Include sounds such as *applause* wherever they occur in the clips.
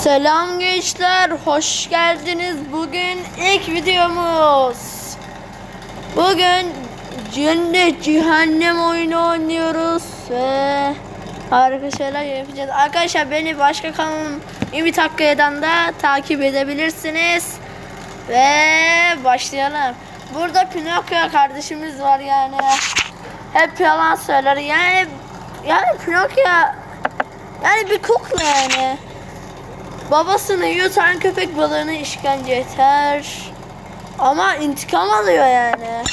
Selam gençler, hoş geldiniz. Bugün ilk videomuz. Bugün cennet cehennem oyunu oynuyoruz ve harika şeyler yapacağız. Arkadaşlar beni başka kanalım Ümit Hakkı'dan da takip edebilirsiniz. Ve başlayalım. Burada Pinokyo kardeşimiz var yani. Hep yalan söyler. Yani yani Pinokyo yani bir kukla yani. Babasını yutan köpek balığını işkence eder. Ama intikam alıyor yani.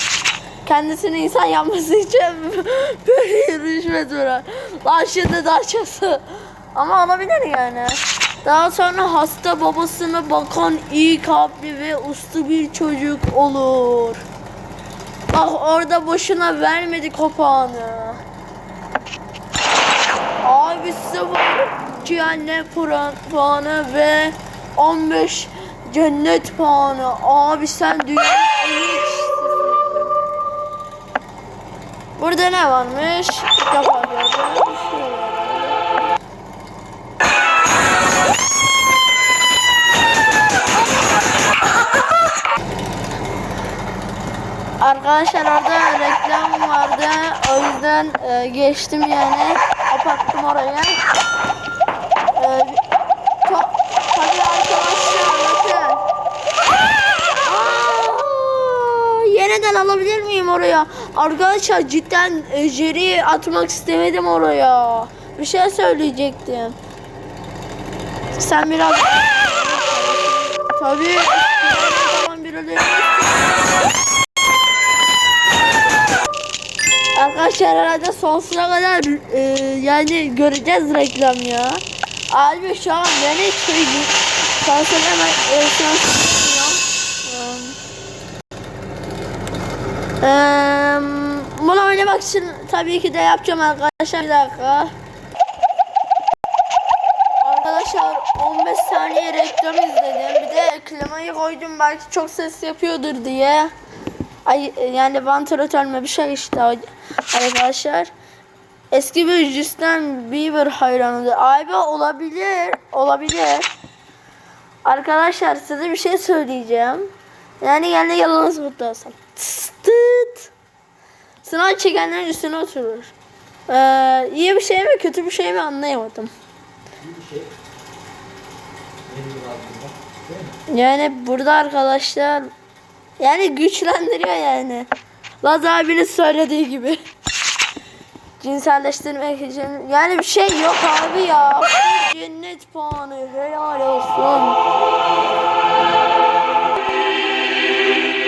Kendisini insan yapması için *laughs* böyle rüşvet veren. Lan şimdi daha çası. Ama olabilir yani. Daha sonra hasta babasına bakan iyi kalpli ve uslu bir çocuk olur. Bak orada boşuna vermedi kopağını. 2 anne Kur'an puanı ve 15 cennet puanı. Abi sen dünyanın en Burada ne varmış? İlk defa gördüm. Arkadaşlar orada reklam vardı. O yüzden e, geçtim yani. Kapattım oraya. E, to- tabii arkadaşlar bakın. Yeniden alabilir miyim oraya? Arkadaşlar cidden e, atmak istemedim oraya. Bir şey söyleyecektim. Sen biraz... Tabii. Arkadaşlar herhalde sonsuza kadar e, yani göreceğiz reklam ya. Abi şu an beni söyleyeyim. Sonsuza hemen e, Eee bunu oynamak için tabii ki de yapacağım arkadaşlar bir dakika. Arkadaşlar 15 saniye reklam izledim. Bir de klimayı koydum belki çok ses yapıyordur diye. Ay yani vantilatörme bir şey işte arkadaşlar. Eski bir Justin Bieber hayranıdır. Abi olabilir, olabilir. Arkadaşlar size bir şey söyleyeceğim. Yani yani yalanız mutlu olsun. Tıt. Sınav çekenlerin üstüne oturur. Ee, iyi bir şey mi kötü bir şey mi anlayamadım. Yani burada arkadaşlar yani güçlendiriyor yani. Laz abinin söylediği gibi. Cinselleştirmek için. Yani bir şey yok abi ya. *laughs* Cennet puanı helal olsun.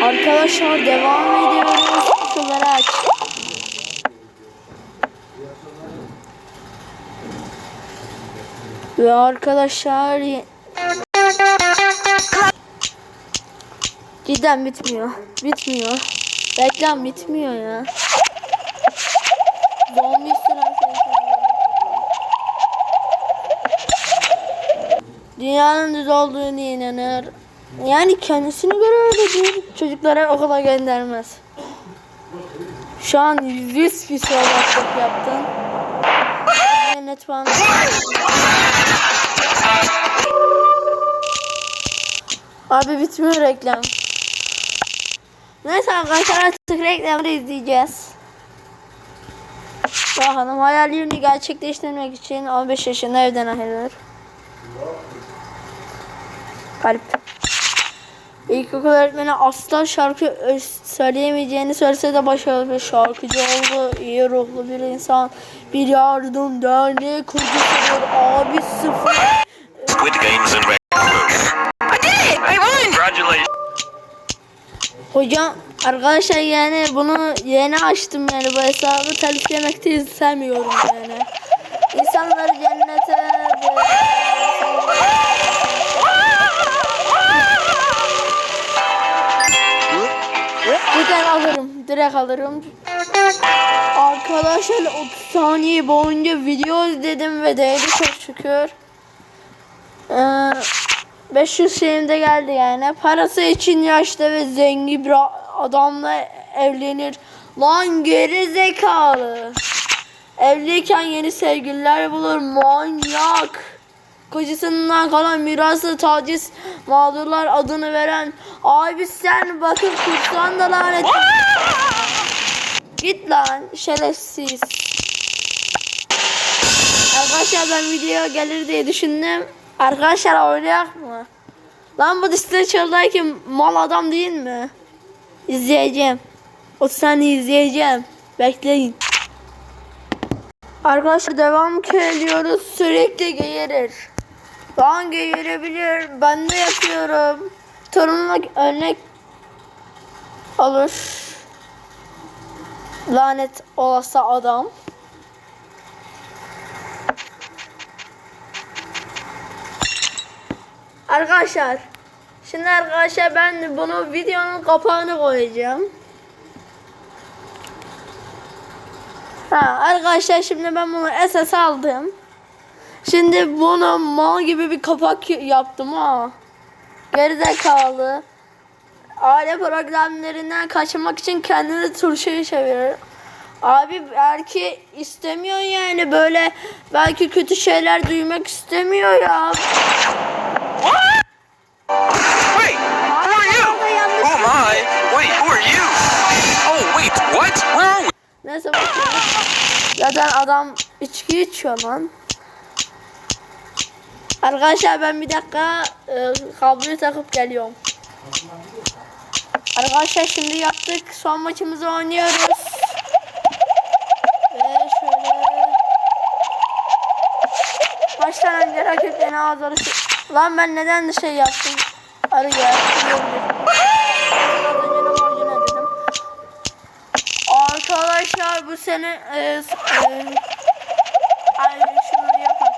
Arkadaşlar devam ediyoruz. Kutuları. Ve arkadaşlar Cidden bitmiyor. Bitmiyor. Reklam bitmiyor ya. Dünyanın düz olduğunu inanır. Yani kendisini göre öyledir. Çocuklara okula göndermez. Şu an 100 kişi olarak yaptın. Net puan. Abi bitmiyor reklam. Neyse arkadaşlar artık reklamı izleyeceğiz. Bakalım hayallerini gerçekleştirmek için 15 yaşında evden ayrılır. Kalp. İlkokul öğretmeni asla şarkı söyleyemeyeceğini söylese de başarılı bir şarkıcı oldu. İyi ruhlu bir insan. Bir yardım derneği kurucusudur. Abi sıfır. Squid Games and Red I did it! I won! Congratulations. Hocam arkadaşlar yani bunu yeni açtım yani bu hesabı telif yemek de istemiyorum yani. İnsanları cennete Direkt alırım. Direkt alırım. Arkadaşlar 30 saniye boyunca video izledim ve değdi çok şükür. Ee, 500 şeyim geldi yani. Parası için yaşlı ve zengin bir adamla evlenir. Lan geri zekalı. Evliyken yeni sevgililer bulur manyak. Kocasından kalan mirası taciz mağdurlar adını veren. Abi sen bakıp tutsan da lanet. Git lan şerefsiz. Arkadaşlar ben video gelir diye düşündüm. Arkadaşlar oynayak mı? Lan bu çaldaki mal adam değil mi? İzleyeceğim. 30 saniye izleyeceğim. Bekleyin. Arkadaşlar devam ediyoruz. Sürekli geğirir. Lan geğirebilir. Ben de yapıyorum. Torunuma örnek alır. Lanet olası adam. Arkadaşlar. Şimdi arkadaşlar ben bunu videonun kapağını koyacağım. Ha, arkadaşlar şimdi ben bunu SS aldım. Şimdi bunu mal gibi bir kapak yaptım ha. Gerizekalı. Aile programlarından kaçmak için kendini turşuya çevirir. Abi belki istemiyor yani böyle belki kötü şeyler duymak istemiyor ya. Oh? Oh? Neyse bakayım. Zaten adam içki içiyor lan. Arkadaşlar ben bir dakika e, kabloyu takıp geliyorum. Arkadaşlar şimdi yaptık. Son maçımızı oynuyoruz. Ve şöyle. Maçtan önce rakiplerin ağızları Lan ben neden şey yaptım? Arı ya. De. Arkadaşlar bu sene e, e, ay şunu yapalım.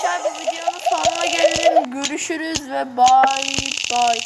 Arkadaşlar bu videonun sonuna gelelim. Görüşürüz ve bye bye.